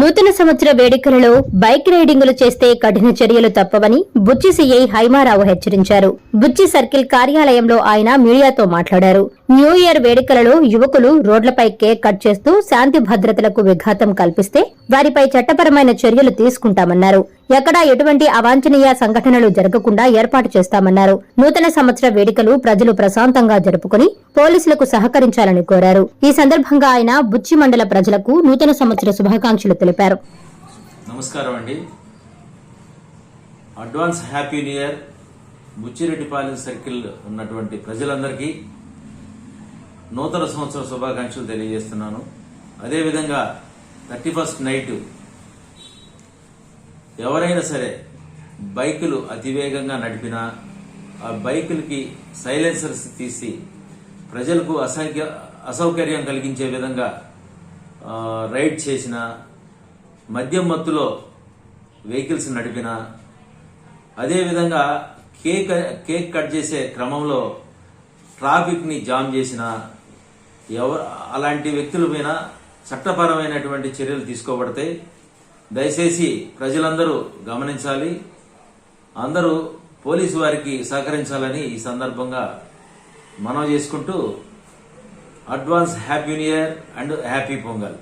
నూతన సంవత్సర వేడుకలలో బైక్ రైడింగులు చేస్తే కఠిన చర్యలు తప్పవని బుచ్చి సీఐ హైమారావు హెచ్చరించారు. బుచ్చి సర్కిల్ కార్యాలయంలో ఆయన మీడియాతో మాట్లాడారు. న్యూ ఇయర్ వేడుకలలో యువకులు రోడ్లపై కేక్ కట్ చేస్తూ శాంతి భద్రతలకు విఘాతం కల్పిస్తే వారిపై చట్టపరమైన చర్యలు తీసుకుంటామన్నారు. ఎక్కడా ఎటువంటి అవాంఛనీయ సంఘటనలు జరగకుండా ఏర్పాటు చేస్తామన్నారు. నూతన సంవత్సర వేడుకలు ప్రజలు ప్రశాంతంగా జరుపుకుని పోలీసులకు సహకరించాలని కోరారు. ఈ సందర్భంగా ఆయన బుచ్చి మండల ప్రజలకు నూతన సంవత్సర శుభాకాంక్షలు తెలిపారు. నమస్కారం అండి. Advance happy new year. Buchireddypalem circle ఉన్నటువంటి ప్రజలందరికీ నూతన సంవత్సర శుభాకాంక్షలు తెలియజేస్తున్నాను. అదేవిధంగా థర్టీ ఫస్ట్ నైట్ ఎవరైనా సరే బైకులు అతివేగంగా నడిపినా ఆ బైకులకి సైలెన్సర్స్ తీసి ప్రజలకు అసౌక్య అసౌకర్యం కలిగించే విధంగా రైడ్ చేసిన మద్యం మత్తులో వెహికల్స్ నడిపిన అదేవిధంగా కేక్ కేక్ కట్ చేసే క్రమంలో ట్రాఫిక్ని జామ్ చేసిన ఎవ అలాంటి వ్యక్తుల పైన చట్టపరమైనటువంటి చర్యలు తీసుకోబడతాయి. దయచేసి ప్రజలందరూ గమనించాలి. అందరూ పోలీసు వారికి సహకరించాలని ఈ సందర్భంగా మనం చేసుకుంటూ advance happy new year and happy Pongal.